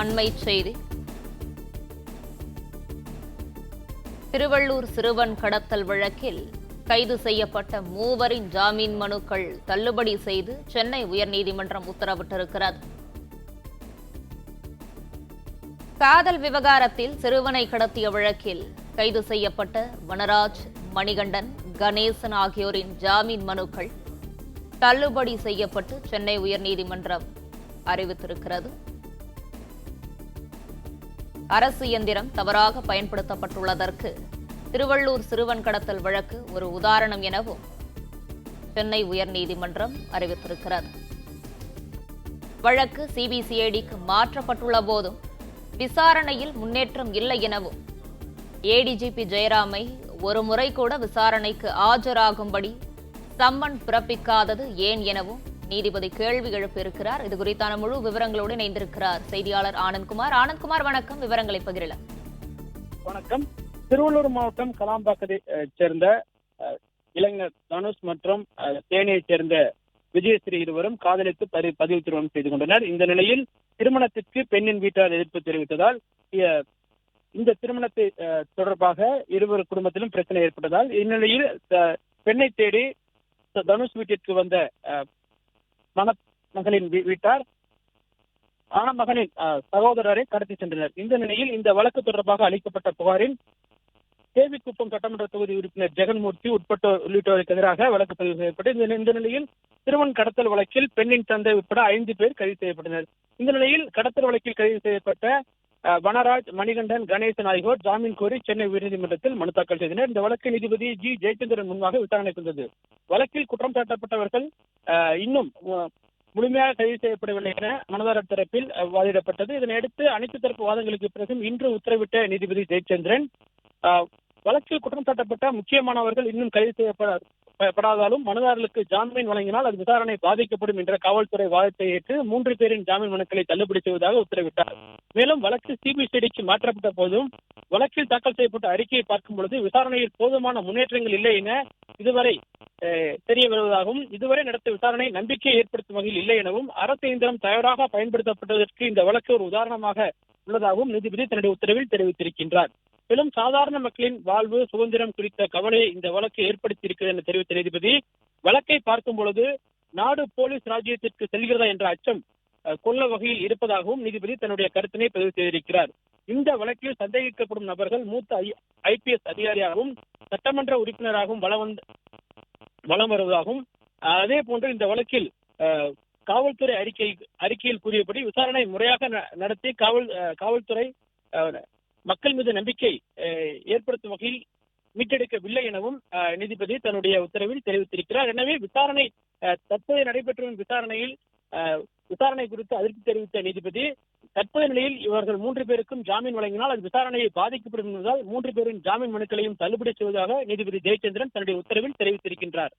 அண்மை செய்தி. திருவள்ளூர் சிறுவன் கடத்தல் வழக்கில் கைது செய்யப்பட்ட மூவரின் ஜாமீன் மனுக்கள் தள்ளுபடி செய்து சென்னை உயர்நீதிமன்றம் உத்தரவிட்டிருக்கிறது. காதல் விவகாரத்தில் சிறுவனை கடத்திய வழக்கில் கைது செய்யப்பட்ட வனராஜ் மணிகண்டன் கணேசன் ஆகியோரின் ஜாமீன் மனுக்கள் தள்ளுபடி செய்யப்பட்டு சென்னை உயர்நீதிமன்றம் அறிவித்திருக்கிறது. அரசு இயந்திரம் தவறாக பயன்படுத்தப்பட்டுள்ளதற்கு திருவள்ளூர் சிறுவன் கடத்தல் வழக்கு ஒரு உதாரணம் எனவும் சென்னை உயர்நீதிமன்றம் அறிவித்திருக்கிறது. வழக்கு சிபிசிஐடிக்கு மாற்றப்பட்டுள்ள போதும் விசாரணையில் முன்னேற்றம் இல்லை எனவும் ஏடிஜிபி ஜெயராமை ஒரு முறை கூட விசாரணைக்கு ஆஜராகும்படி சம்மன் பிறப்பிக்காதது ஏன் எனவும் நீதிபதி கேள்வி எழுப்பியிருக்கிறார். இது குறித்தான முழு விவரங்களோடு இணைந்திருக்கிறார் செய்தியாளர் ஆனந்த்குமார். ஆனந்த்குமார் வணக்கம். விவரங்களை பகிரல வணக்கம். திருவள்ளூர் மாவட்டம் கலாம்பாக்கத்தை சேர்ந்த இளைஞர் தனுஷ் மற்றும் தேனியை தேனியைச் சேர்ந்த விஜயஸ்ரீ இருவரும் காதலித்து பதி- பதிவு திருமணம் செய்து கொண்டனர். இந்த நிலையில் திருமணத்திற்கு பெண்ணின் வீட்டார் எதிர்ப்பு தெரிவித்ததால் இந்த திருமணத்தை அஹ், தொடர்பாக இருவர் குடும்பத்திலும் பிரச்சனை ஏற்பட்டதால் இந்நிலையில் அஹ், பெண்ணை தேடி தனுஷ் வீட்டிற்கு வந்த மணமகளின் வீட்டார் ஆனமகனின் சகோதரரை கடத்தி சென்றனர். இந்த நிலையில் இந்த வழக்கு தொடர்பாக அளிக்கப்பட்ட புகாரில் தேவிக்குப்பம் சட்டமன்ற தொகுதி உறுப்பினர் ஜெகன்மூர்த்தி உட்பட்ட உள்ளிட்டோருக்கு எதிராக வழக்கு பதிவு செய்யப்பட்டு இந்த நிலையில் திருமண் கடத்தல் வழக்கில் பெண்ணின் தந்தை உட்பட ஐந்து பேர் கைது செய்யப்பட்டனர். இந்த நிலையில் கடத்தல் வழக்கில் கைது செய்யப்பட்ட வனராஜ் மணிகண்டன் கணேசன் ஆகியோர் ஜாமீன் கோரி சென்னை உயர்நீதிமன்றத்தில் மனு தாக்கல் செய்தனர். இந்த வழக்கு நீதிபதி ஜி. ஜெயச்சந்திரன் முன்பாக விசாரணை செய்தது. வழக்கில் குற்றம் சாட்டப்பட்டவர்கள் இன்னும் முழுமையாக கைது செய்யப்படவில்லை என மனதாரர் தரப்பில் வாதிடப்பட்டது. இதனையடுத்து அனைத்து தரப்பு வாதங்களுக்கு பிறகும் இன்று உத்தரவிட்ட நீதிபதி ஜெயச்சந்திரன் வழக்கில் குற்றம் சாட்டப்பட்ட முக்கியமானவர்கள் இன்னும் கைது செய்யப்படாதாலும் மனுதாரர்களுக்கு ஜாமீன் வழங்கினால் அது விசாரணை பாதிக்கப்படும் என்ற காவல்துறை வாதத்தை ஏற்று மூன்று பேரின் ஜாமீன் மனுக்களை தள்ளுபடி செய்வதாக உத்தரவிட்டார். மேலும் வழக்கு சிபிசிஐடிக்கு மாற்றப்பட்ட போதும் வழக்கில் தாக்கல் செய்யப்பட்ட அறிக்கையை பார்க்கும் பொழுது விசாரணையில் போதுமான முன்னேற்றங்கள் இல்லை என இதுவரை தெரிய வருவதாகவும் இதுவரை நடத்த விசாரணை நம்பிக்கையை ஏற்படுத்தும் வகையில் இல்லை எனவும் அரசு இயந்திரம் தயாராக பயன்படுத்தப்பட்டதற்கு இந்த வழக்கு ஒரு உதாரணமாக உள்ளதாகவும் நீதிபதி தன்னுடைய உத்தரவில் தெரிவித்திருக்கின்றார். மேலும் சாதாரண மக்களின் வாழ்வு சுதந்திரம் குறித்த கவலையை இந்த வழக்கு ஏற்படுத்தியிருக்கிறது என தெரிவித்த நீதிபதி வழக்கை பார்க்கும் பொழுது நாடு போலீஸ் ராஜ்யத்திற்கு செல்கிறதா என்ற அச்சம் கொல்ல கொள்ள வகையில் இருப்பதாகவும் நீதிபதி தன்னுடைய கருத்தினை பதிவு செய்திருக்கிறார். இந்த வழக்கில் சந்தேகிக்கப்படும் நபர்கள் மூத்த ஐபிஎஸ் அதிகாரியாகவும் சட்டமன்ற உறுப்பினராகவும் வளம் வருவதாகவும் அதே போன்று இந்த வழக்கில் காவல்துறை அறிக்கை அறிக்கையில் கூறியபடி விசாரணை முறையாக ந- நடத்தி காவல் அஹ், காவல்துறை அஹ், மக்கள் மீது நம்பிக்கை அஹ், ஏற்படுத்தும் வகையில் மீட்டெடுக்கவில்லை எனவும் அஹ், நீதிபதி தன்னுடைய உத்தரவில் தெரிவித்திருக்கிறார். எனவே விசாரணை அஹ், தற்போது நடைபெற்று வரும் விசாரணையில் விசாரணை குறித்து அதிருப்தி தெரிவித்த நீதிபதி தற்போதைய நிலையில் இவர்கள் மூன்று பேருக்கும் ஜாமீன் வழங்கினால் அது விசாரணையை பாதிக்கப்படும் என்பதால் மூன்று பேரின் ஜாமீன் மனுக்களையும் தள்ளுபடி செய்வதாக நீதிபதி ஜெயச்சந்திரன் தன்னுடைய உத்தரவில் தெரிவித்திருக்கின்றார்.